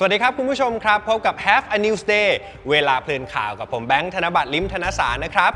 สวัสดีครับ คุณผู้ชมครับ พบกับ Have a News Day เวลาเพลินข่าวกับผมแบงค์ธนบัตรลิมธนสารนะครับ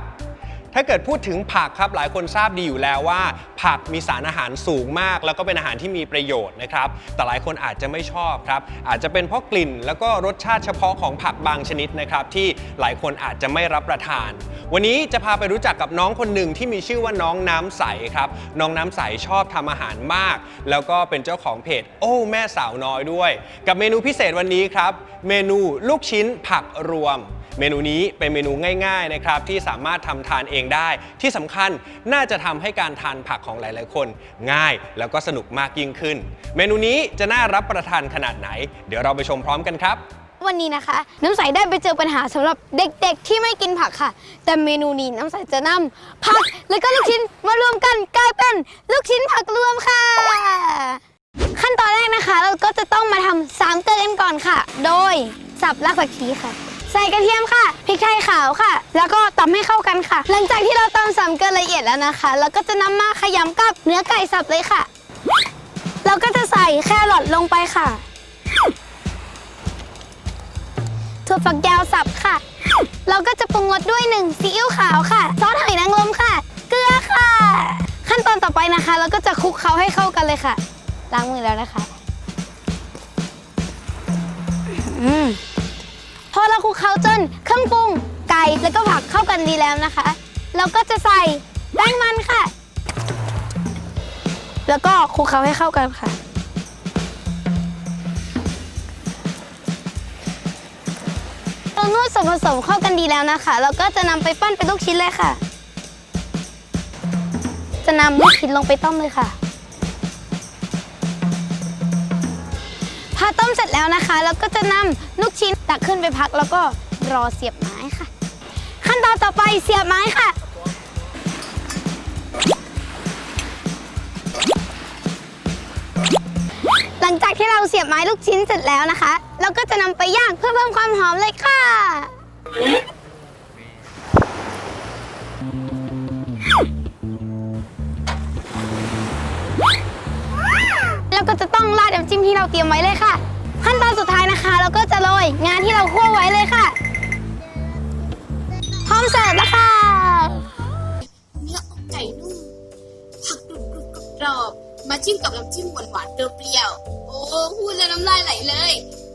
ถ้าเกิดพูดถึงผักครับหลายคนทราบดีอยู่แล้วว่า ผักมีสารอาหารสูงมาก แล้วก็เป็นอาหารที่มีประโยชน์นะครับ แต่หลายคนอาจจะไม่ชอบครับ อาจจะเป็นเพราะกลิ่น แล้วก็รสชาติเฉพาะของผักบางชนิดนะครับที่หลายคนอาจจะไม่รับประทาน วันนี้จะพาไปรู้จักกับน้องคนหนึ่งที่มีชื่อว่าน้องน้ำใสครับ น้องน้ำใสชอบทำอาหารมาก แล้วก็เป็นเจ้าของเพจ โอ้แม่สาวน้อยด้วย กับเมนูพิเศษวันนี้ครับ เมนูลูกชิ้นผักรวม เมนูนี้เป็นเมนูง่ายๆนะครับที่สามารถทำทานเองได้ ที่สำคัญน่าจะทำให้การทานผักของหลายๆคน ง่ายแล้วก็สนุกมากยิ่งขึ้น เมนูนี้จะน่ารับประทานขนาดไหน เดี๋ยวเราไปชมพร้อมกันครับวันนี้นะคะ น้ำใสได้ไปเจอปัญหาสำหรับเด็กๆ ที่ไม่กินผักค่ะ แต่เมนูนี้น้ำใสจะนำผักแล้วก็ลูกชิ้นมารวมกันกลายเป็นลูกชิ้นผักรวมค่ะ ขั้นตอนแรกนะคะ เราก็จะต้องมาทำสามเกลือกันก่อนค่ะ โดยสับรากผักชีค่ะ ใส่กระเทียมค่ะพริกไทยขาวค่ะ แล้วก็ตำให้เข้ากันค่ะ หลังจากที่เราตำสามเกลือละเอียดแล้วนะคะ เราก็จะนำมาขยำกับเนื้อไก่สับเลยค่ะ เราก็จะใส่แครอทลงไปค่ะถั่วฝักยาวสับค่ะ เราก็จะปรุงรสด้วยหนึ่งซีอิ๊วขาวค่ะ ซอสหอยนางรมค่ะ เกลือค่ะ ขั้นตอนต่อไปนะคะ เราก็จะคลุกเคล้าให้เข้ากันเลยค่ะ ล้างมือแล้วนะคะ อืม เราคลุกเคล้าจนเครื่องปรุงไก่แล้วก็ผักเข้ากันดีแล้วนะคะ เราก็จะใส่แป้งมันค่ะ แล้วก็คลุกเคล้าให้เข้ากันค่ะ เรานวดส่วนผสมเข้ากันดีแล้วนะคะ เราก็จะนำไปปั้นเป็นลูกชิ้นเลยค่ะ จะนำลูกชิ้นลงไปต้มเลยค่ะ อต้มเสร็จแล้วนะคะเราก็จะนำลูกชิ้นตักขึ้นไปพักแล้วก็รอเสียบไม้ค่ะ ขั้นตอนต่อไปเสียบไม้ค่ะ หลังจากที่เราเสียบไม้ลูกชิ้นเสร็จแล้วนะคะ เราก็จะนำไปย่างเพื่อเพิ่มความหอมเลยค่ะ จิ้มที่เราเตรียมไว้เลยค่ะ ขั้นตอนสุดท้ายนะคะ เราก็จะโรยงานที่เราคั่วไว้เลยค่ะ พร้อมเสิร์ฟแล้วค่ะ เนื้ออกไก่นุ่มผักกรุบกรุบกรอบมาจิ้มกับน้ำจิ้มหวานหวานๆเปรี้ยวๆโอ้พูดแล้วน้ำลายไหลเลย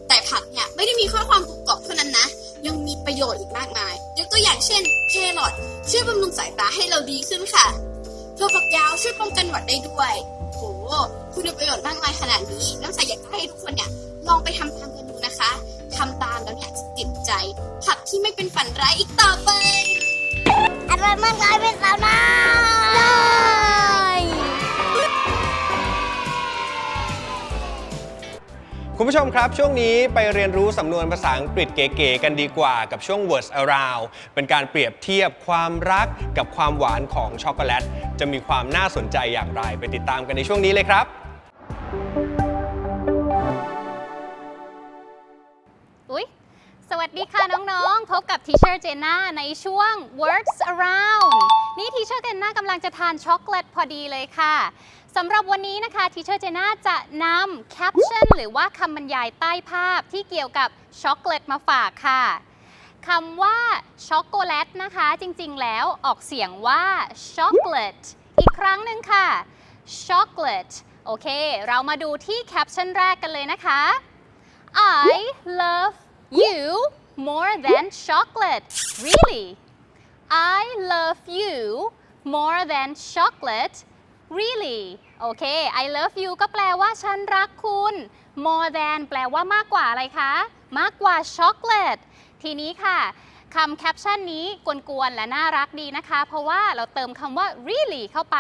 แต่ผักเนี่ยไม่ได้มีแค่ความกรุบกรอบเท่านั้นนะ ยังมีประโยชน์อีกมากมายยกตัวอย่างเช่นแครอทช่วยบำรุงสายตาให้เราดีขึ้นค่ะถั่วฝักยาวช่วยป้องกันหวัดได้ด้วย คุณมีประโยชน์มากมายขนาดนี้น้ำใสอยากจะให้ทุกคนเนี่ยลองไปทำตามกันดูนะคะ ทำตามแล้วเนี่ยจะติดใจผักที่ไม่เป็นฝันร้ายอีกต่อไปอร่อยมากเลยเป็นสาวน้อยคุณผู้ชมครับช่วงนี้ไปเรียนรู้สำนวนภาษาอังกฤษเก๋ๆกันดีกว่ากับช่วง Words Around เป็นการเปรียบเทียบความรักกับความหวานของช็อกโกแลต จะมีความน่าสนใจอย่างไรไปติดตามกันในช่วงนี้เลยครับ วัสดีค่ะน้องๆ พบกับทีเชอร์เจน่าในช่วง Words Around นี่ทีเชอร์เจน่ากำลังจะทานช็อกโกแลตพอดีเลยค่ะสำหรับวันนี้นะคะทีเชอร์เจน่าจะนำแคปชั่นหรือว่าคำบรรยายใต้ภาพที่เกี่ยวกับช็อกโกแลตมาฝากค่ะคำว่าช็อกโกแลตนะคะ จริงๆ แล้วออกเสียงว่าช็อกโกแลตอีกครั้งหนึ่งค่ะช็อกโกแลตโอเค เรามาดูที่แคปชั่นแรกกันเลยนะคะ I love you more than chocolate. Really? I love you more than chocolate. Really? โอเค I love you ก็แปลว่าฉันรักคุณ more than แปลว่ามากกว่าอะไรคะ มากกว่าช็อกโกแลต ทีนี้ค่ะคำแคปชั่นนี้กวนๆ และน่ารักดีนะคะ เพราะว่าเราเติมคำว่า really เข้าไป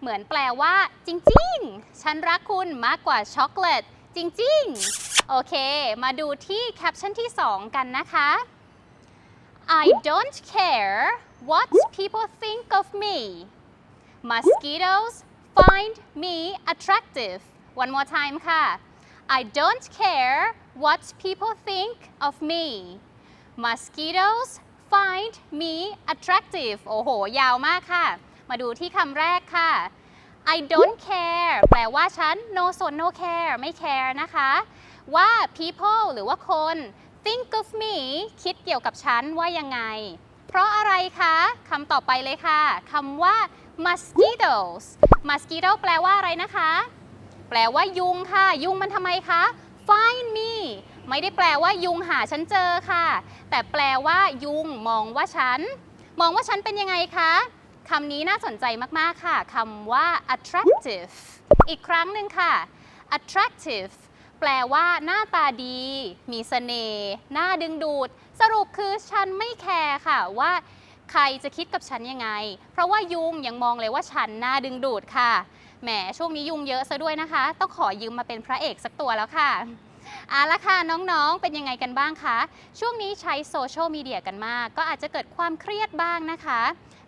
เหมือนแปลว่า จริงๆ ฉันรักคุณมากกว่าช็อกโกแลต จริงๆ โอเค มาดูที่แคปชั่นที่ 2 กันนะคะ I don't care what people think of me Mosquitoes find me attractive One more time ค่ะ I don't care what people think of me Mosquitoes find me attractive โอ้โห ยาวมากค่ะ มาดูที่คำแรกค่ะ I don't care แปลว่าฉัน no สน no care ไม่ care นะคะ ว่า people หรือว่าคน think of me คิดเกี่ยวกับฉันว่ายังไง เพราะอะไรคะคำต่อไปเลยค่ะคำว่า mosquitoes mosquito แปลว่าอะไรนะคะ แปลว่ายุงค่ะ ยุงมันทำไมคะ find me ไม่ได้แปลว่ายุงหาฉันเจอค่ะ แต่แปลว่ายุงมองว่าฉัน มองว่าฉันเป็นยังไงคะ คำนี้น่าสนใจมาก ๆ ค่ะคำว่า attractive อีกครั้งหนึ่งค่ะ attractive แปลว่าหน้าตาดี มีเสน่ห์น่าดึงดูด สรุปคือฉันไม่แคร์ค่ะว่าใครจะคิดกับฉันยังไง เพราะว่ายุงยังมองเลยว่าฉันน่าดึงดูดค่ะ แหมช่วงนี้ยุงเยอะซะด้วยนะคะ ต้องขอยืมมาเป็นพระเอกสักตัวแล้วค่ะ เอาละค่ะน้องๆ เป็นยังไงกันบ้างคะ ช่วงนี้ใช้โซเชียลมีเดียกันมาก ก็อาจจะเกิดความเครียดบ้างนะคะ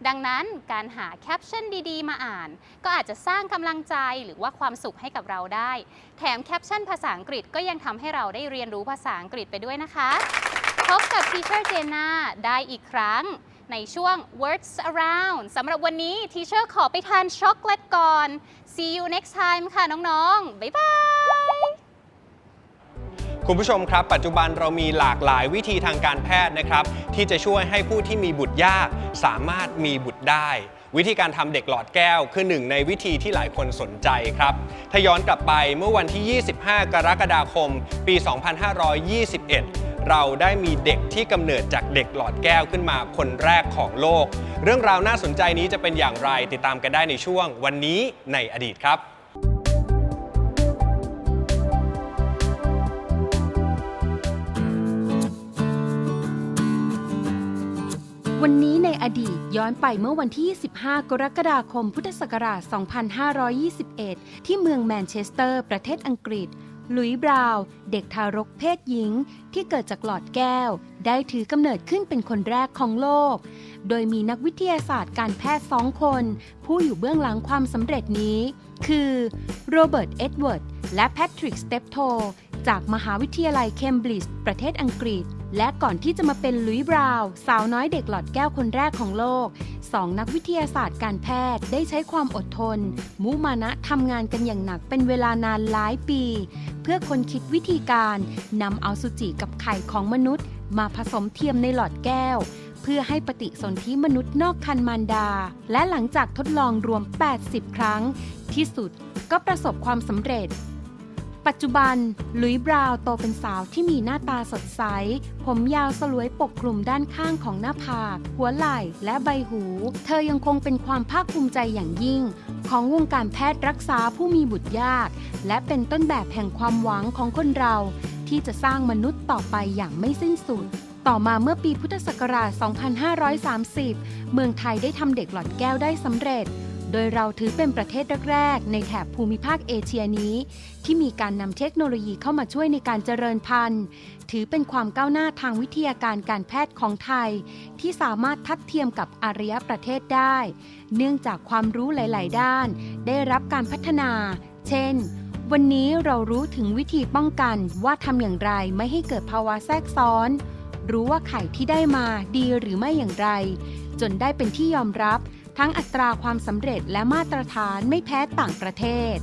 ดังนั้นการหาแคปชั่นดีๆ มาอ่าน ก็อาจจะสร้างกำลังใจหรือว่าความสุขให้กับเราได้ แถมแคปชั่นภาษาอังกฤษก็ยังทำให้เราได้เรียนรู้ภาษาอังกฤษไปด้วยนะคะ พบกับ Teacher Jenna ได้อีกครั้งในช่วง Words Around สำหรับวันนี้ Teacher ขอไปทานช็อกโกแลตก่อน See you next time ค่ะน้องๆ บ๊ายบาย คุณผู้ชมครับ ปัจจุบันเรามีหลากหลายวิธีทางการแพทย์นะครับ ที่จะช่วยให้ผู้ที่มีบุตรยากสามารถมีบุตรได้ วิธีการทำเด็กหลอดแก้ว คือหนึ่งในวิธีที่หลายคนสนใจครับ ถ้าย้อนกลับไปเมื่อวันที่ 25 กรกฎาคม ปี 2521เราได้มีเด็กที่กำเนิดจากเด็กหลอดแก้วขึ้นมาคนแรกของโลก เรื่องราวน่าสนใจนี้จะเป็นอย่างไรติดตามกันได้ในช่วงวันนี้ในอดีตครับ วันนี้ในอดีตย้อนไปเมื่อวันที่ 25 กรกฎาคม พุทธศักราช 2521 ที่เมืองแมนเชสเตอร์ ประเทศอังกฤษหลุยบราว เด็กทารกเพศหญิง ที่เกิดจากหลอดแก้ว ได้ถือกำเนิดขึ้นเป็นคนแรกของโลก โดยมีนักวิทยาศาสตร์การแพทย์สองคน ผู้อยู่เบื้องหลังความสำเร็จนี้ คือ โรเบิร์ต เอ็ดเวิร์ด และแพทริกสเตปโทจากมหาวิทยาลัยเคมบริดจ์ประเทศอังกฤษ และก่อนที่จะมาเป็นลุยบราวน์สาวน้อยเด็กหลอดแก้วคนแรกของโลกสองนักวิทยาศาสตร์การแพทย์ได้ใช้ความอดทน มุมานะทำงานกันอย่างหนักเป็นเวลานานหลายปี เพื่อคนคิดวิธีการนำเอาสุจิกับไข่ของมนุษย์ มาผสมเทียมในหลอดแก้ว เพื่อให้ปฏิสนธิมนุษย์นอกคันมารดา และหลังจากทดลองรวม 80 ครั้ง ที่สุดก็ประสบความสำเร็จ ปัจจุบันลุยบราวน์โตเป็นสาวที่มีหน้าตาสดใส ผมยาวสลวยปกคลุมด้านข้างของหน้าผากหัวไหล่และใบหู เธอยังคงเป็นความภาคภูมิใจอย่างยิ่ง ของวงการแพทย์รักษาผู้มีบุตรยาก และเป็นต้นแบบแห่งความหวังของคนเรา ที่จะสร้างมนุษย์ต่อไปอย่างไม่สิ้นสุด ต่อมาเมื่อปีพุทธศักราช 2530 เมืองไทยได้ทำเด็กหลอดแก้วได้สำเร็จ โดยเราถือเป็นประเทศแรกๆ ในแถบภูมิภาคเอเชียนี้ ที่มีการนำเทคโนโลยีเข้ามาช่วยในการเจริญพันธุ์ ถือเป็นความก้าวหน้าทางวิทยาการการแพทย์ของไทย ที่สามารถทัดเทียมกับอารยประเทศได้ เนื่องจากความรู้หลาย ๆ ด้าน ได้รับการพัฒนา เช่นวันนี้เรารู้ถึงวิธีป้องกันว่าทำอย่างไรไม่ให้เกิดภาวะแทรกซ้อน รู้ว่าไข่ที่ได้มาดีหรือไม่อย่างไร จนได้เป็นที่ยอมรับ ทั้งอัตราความสำเร็จและมาตรฐานไม่แพ้ต่างประเทศ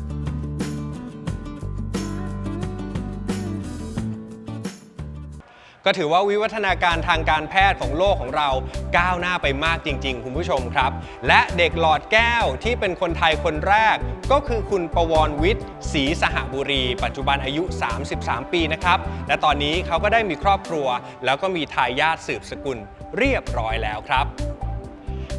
ก็ถือว่าวิวัฒนาการทางการแพทย์ของโลกของเราก้าวหน้าไปมากจริง ๆ คุณผู้ชมครับ และเด็กหลอดแก้วที่เป็นคนไทยคนแรก ก็คือคุณประวรวิทย์ศรีสหบุรี ปัจจุบันอายุ 33 ปีนะครับ และตอนนี้เขาก็ได้มีครอบครัว แล้วก็มีทายาทสืบสกุลเรียบร้อยแล้วครับ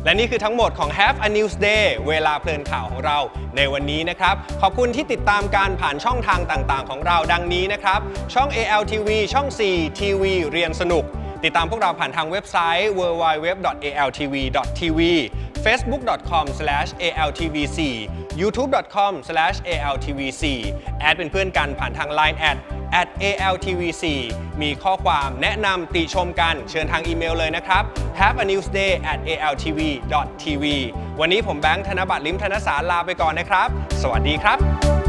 และนี่คือทั้งหมดของ Have a News Day เวลาเพลินข่าวของเราในวันนี้นะครับ ขอบคุณที่ติดตามการผ่านช่องทางต่างๆ ของเราดังนี้นะครับ ช่อง ALTV ช่อง 4 ทีวีเรียนสนุก ติดตามพวกเราผ่านทางเว็บไซต์ www.altv.tv facebook.com/altvc youtube.com/altvc แอดเป็นเพื่อนกันผ่านทาง Line at @altvc มีข้อความแนะนำติชมกันเชิญทางอีเมลเลยนะครับ have a news day at altv.tv วันนี้ผมแบงค์ธนบัตรลิมธนสารลาไปก่อนนะครับ สวัสดีครับ